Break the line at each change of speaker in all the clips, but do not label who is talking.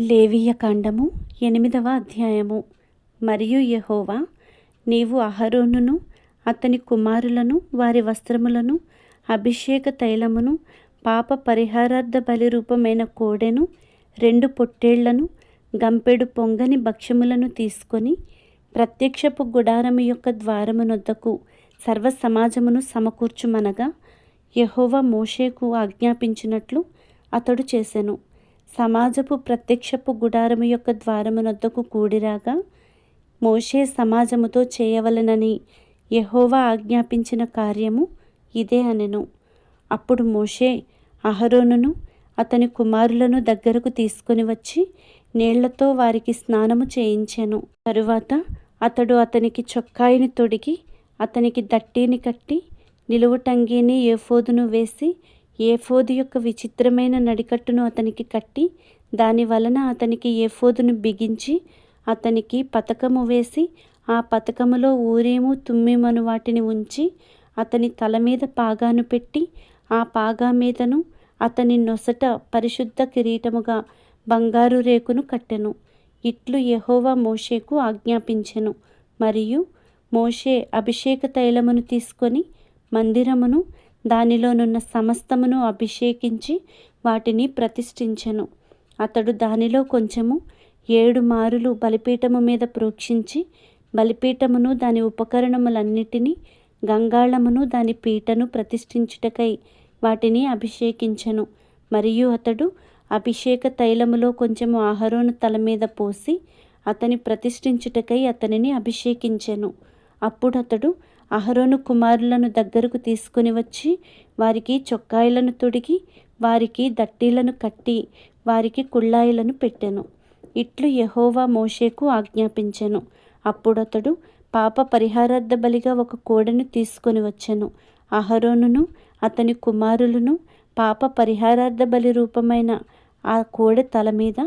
లేవియకాండము ఎనిమిదవ అధ్యాయము. మరియు యహోవా నీవు అహరోనును అతని కుమారులను వారి వస్త్రములను అభిషేక తైలమును పాప పరిహారార్థ బలి రూపమైన కోడెను రెండు పొట్టేళ్ళను గంపెడు పొంగని భక్ష్యములను తీసుకొని ప్రత్యక్షపు గుడారము యొక్క ద్వారమునొద్దకు సర్వ సమాజమును సమకూర్చుమనగా యహోవా మోషేకు ఆజ్ఞాపించినట్లు అతడు చేసెను. సమాజపు ప్రత్యక్షపు గుడారము యొక్క ద్వారమునొద్దకు కూడిరాగా మోషే సమాజముతో చేయవలెనని యహోవా ఆజ్ఞాపించిన కార్యము ఇదే అనెను. అప్పుడు మోషే అహరోనును అతని కుమారులను దగ్గరకు తీసుకొని వచ్చి నీళ్ళతో వారికి స్నానము చేయించెను. తరువాత అతడు అతనికి చొక్కాయిని తొడిగి అతనికి దట్టీని కట్టి నిలువుటంగీని ఏఫోదును వేసి ఏఫోదు యొక్క విచిత్రమైన నడికట్టును అతనికి కట్టి దాని వలన అతనికి ఏఫోదును బిగించి అతనికి పతకము వేసి ఆ పతకములో ఊరేము తుమ్మిమను వాటిని ఉంచి అతని తల మీద పాగాను పెట్టి ఆ పాగా మీదను అతని నొసట పరిశుద్ధ కిరీటముగా బంగారు రేకును కట్టెను. ఇట్లు యహోవా మోషేకు ఆజ్ఞాపించెను. మరియు మోషే అభిషేక తైలమును తీసుకొని మందిరమును దానిలోనున్న సమస్తమును అభిషేకించి వాటిని ప్రతిష్ఠించెను. అతడు దానిలో కొంచెము ఏడు మారులు బలిపీఠము మీద ప్రోక్షించి బలిపీఠమును దాని ఉపకరణములన్నిటినీ గంగాళమును దాని పీటను ప్రతిష్ఠించుటకై వాటిని అభిషేకించెను. మరియు అతడు అభిషేక తైలములో కొంచెము ఆహరోను తల మీద పోసి అతని ప్రతిష్ఠించుటకై అతనిని అభిషేకించెను. అప్పుడు అతడు అహరోను కుమారులను దగ్గరకు తీసుకుని వచ్చి వారికి చొక్కాయిలను తొడిగి వారికి దట్టీలను కట్టి వారికి కుళ్ళాయిలను పెట్టెను. ఇట్లు యహోవా మోషేకు ఆజ్ఞాపించెను. అప్పుడతడు పాప పరిహారార్థ బలిగా ఒక కోడెను తీసుకొని వచ్చెను. అహరోనును అతని కుమారులను పాప పరిహారార్థ బలి రూపమైన ఆ కోడె తల మీద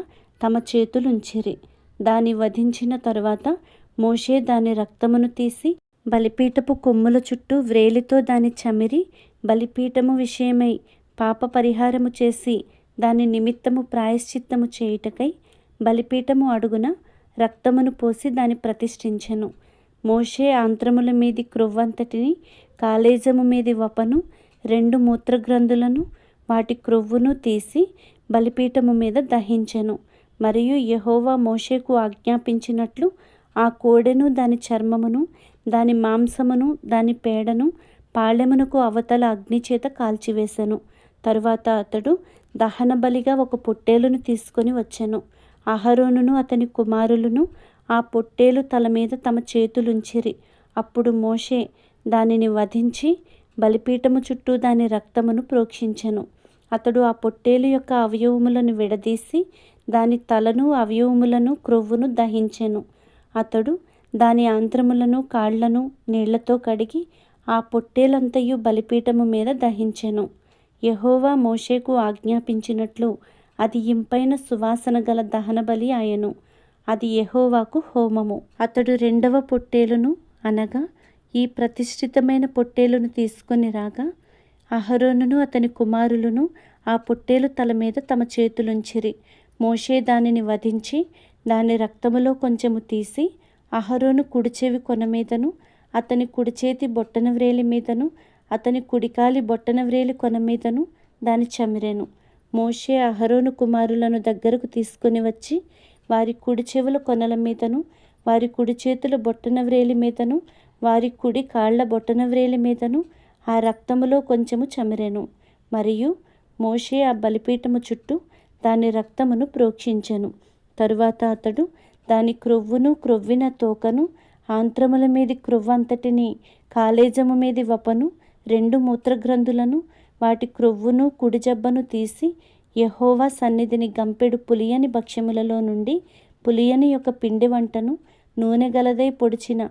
తమ చేతులుంచిరి. దాని వధించిన తరువాత మోషే దాని రక్తమును తీసి బలిపీఠపు కొమ్ముల చుట్టూ వ్రేలితో దాని చమిరి బలిపీఠము విషయమై పాప పరిహారము చేసి దాని నిమిత్తము ప్రాయశ్చిత్తము చేయుటకై బలిపీఠము అడుగున రక్తమును పోసి దాని ప్రతిష్ఠించెను. మోషే ఆంత్రముల మీది క్రొవ్వంతటిని కాలేజము మీది వపను రెండు మూత్రగ్రంథులను వాటి క్రొవ్వును తీసి బలిపీఠము మీద దహించెను. మరియు యహోవా మోషేకు ఆజ్ఞాపించినట్లు ఆ కోడెను దాని చర్మమును దాని మాంసమును దాని పేడను పాళెమునకు అవతల అగ్నిచేత కాల్చివేశాను తరువాత అతడు దహన బలిగా ఒక పొట్టేలును తీసుకొని వచ్చాను. అహరోనును అతని కుమారులను ఆ పొట్టేలు తల మీద తమ చేతులుంచిరి. అప్పుడు మోషే దానిని వధించి బలిపీఠము చుట్టూ దాని రక్తమును ప్రోక్షించెను. అతడు ఆ పొట్టేలు యొక్క అవయవములను విడదీసి దాని తలను అవయవములను క్రొవ్వును దహించెను. అతడు దాని ఆంత్రములను కాళ్ళను నీళ్ళతో కడిగి ఆ పొట్టేలంతయు బలిపీఠము మీద దహించెను. యహోవా మోషేకు ఆజ్ఞాపించినట్లు అది ఇంపైన సువాసన గల దహనబలి ఆయను. అది యహోవాకు హోమము. అతడు రెండవ పొట్టేలును అనగా ఈ ప్రతిష్ఠితమైన పొట్టేలును తీసుకొని రాగా అహరోనును అతని కుమారులను ఆ పొట్టేలు తల మీద తమ చేతులుంచిరి. మోషే దానిని వధించి దాని రక్తములో కొంచెము తీసి అహరోను కుడిచెవి కొన మీదను అతని కుడిచేతి బొట్టన వ్రేలి మీదను అతని కుడికాలి బొట్టన వ్రేలి కొన మీదను దాని చమిరెను. మోషే అహరోను కుమారులను దగ్గరకు తీసుకొని వచ్చి వారి కుడి చెవుల కొనల మీదను వారి కుడి చేతుల బొట్టన వ్రేలి మీదను వారి కుడి కాళ్ళ బొట్టన వ్రేలి మీదను ఆ రక్తములో కొంచెము చమిరెను. మరియు మోషే ఆ బలిపీఠము చుట్టూ దాని రక్తమును ప్రోక్షించెను. తరువాత అతడు దాని క్రొవ్వును క్రొవ్విన తోకను ఆంత్రముల మీది క్రొవ్వంతటిని కాలేజము మీది వపను రెండు మూత్రగ్రంథులను వాటి క్రొవ్వును కుడిజబ్బను తీసి యహోవా సన్నిధిని గంపెడు పులియని భక్ష్యములలో నుండి పులియని యొక్క పిండి వంటను నూనె గలదై పొడిచిన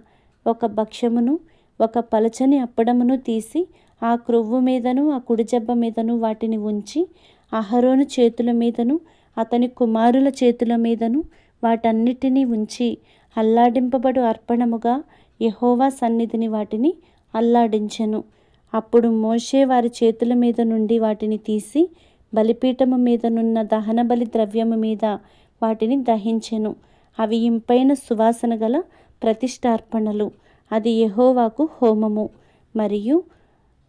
ఒక భక్ష్యమును ఒక పలచని అప్పడమును తీసి ఆ క్రొవ్వు మీదను ఆ కుడిజబ్బ మీదను వాటిని ఉంచి అహరోను చేతుల మీదను అతని కుమారుల చేతుల మీదను వాటన్నిటినీ ఉంచి అల్లాడింపబడు అర్పణముగా యహోవా సన్నిధిని వాటిని అల్లాడించెను. అప్పుడు మోషే వారి చేతుల మీద నుండి వాటిని తీసి బలిపీఠము మీదనున్న దహనబలి ద్రవ్యము మీద వాటిని దహించెను. అవి ఇంపైన సువాసన గల ప్రతిష్టార్పణలు. అది యహోవాకు హోమము. మరియు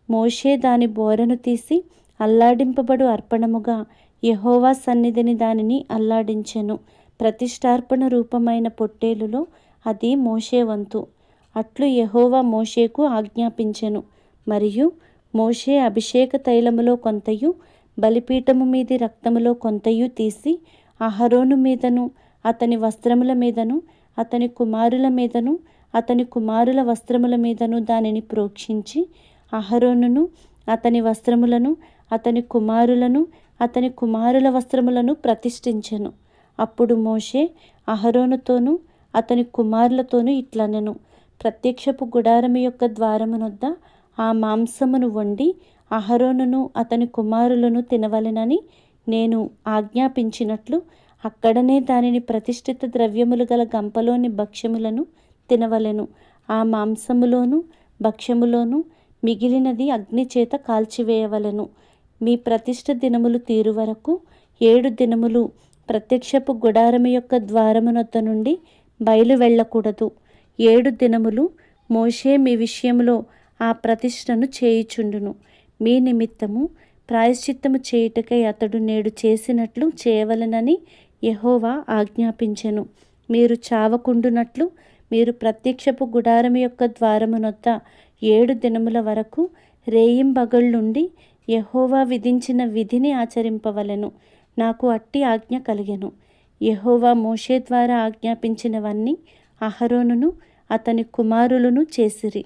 మోషే దాని బోరను తీసి అల్లాడింపబడు అర్పణముగా యహోవా సన్నిధిని దానిని అల్లాడించెను. ప్రతిష్టార్పణ రూపమైన పొట్టేలులో అది మోషే వంతు. అట్లు యహోవా మోషేకు ఆజ్ఞాపించెను. మరియు మోషే అభిషేక తైలములో కొంతయు బలిపీఠము మీది రక్తములో కొంతయు తీసి అహరోను మీదను అతని వస్త్రముల మీదను అతని కుమారుల మీదను అతని కుమారుల వస్త్రముల మీదను దానిని ప్రోక్షించి అహరోనును అతని వస్త్రములను అతని కుమారులను అతని కుమారుల వస్త్రములను ప్రతిష్ఠించెను. అప్పుడు మోషే అహరోనుతోనూ అతని కుమారులతోనూ ఇట్లనెను. ప్రత్యక్షపు గుడారము యొక్క ద్వారమునొద్ద ఆ మాంసమును వండి అహరోనును అతని కుమారులను తినవలెనని నేను ఆజ్ఞాపించినట్లు అక్కడనే దానిని ప్రతిష్ఠిత ద్రవ్యములు గల గంపలోని భక్ష్యములను తినవలెను. ఆ మాంసములోను భక్ష్యములోను మిగిలినది అగ్ని చేత కాల్చివేయవలెను. మీ ప్రతిష్ట దినములు తీరు వరకు ఏడు దినములు ప్రత్యక్షపు గుడారము యొక్క ద్వారమునొద్ద నుండి బయలు వెళ్ళకూడదు. ఏడు దినములు మోషే మీ విషయంలో ఆ ప్రతిష్టను చేయుచుండును. మీ నిమిత్తము ప్రాయశ్చిత్తము చేయుటకై అతడు నేడు చేసినట్లు చేయవలెనని యహోవా ఆజ్ఞాపించెను. మీరు చావకుండునట్లు మీరు ప్రత్యక్షపు గుడారము యొక్క ద్వారమునొద్ద ఏడు దినముల వరకు రేయింబగళ్ళుండి యహోవా విధించిన విధిని ఆచరింపవలెను. నాకు అట్టి ఆజ్ఞ కలిగెను. యహోవా మోషే ద్వారా ఆజ్ఞాపించినవన్నీ అహరోనును అతని కుమారులను చేసిరి.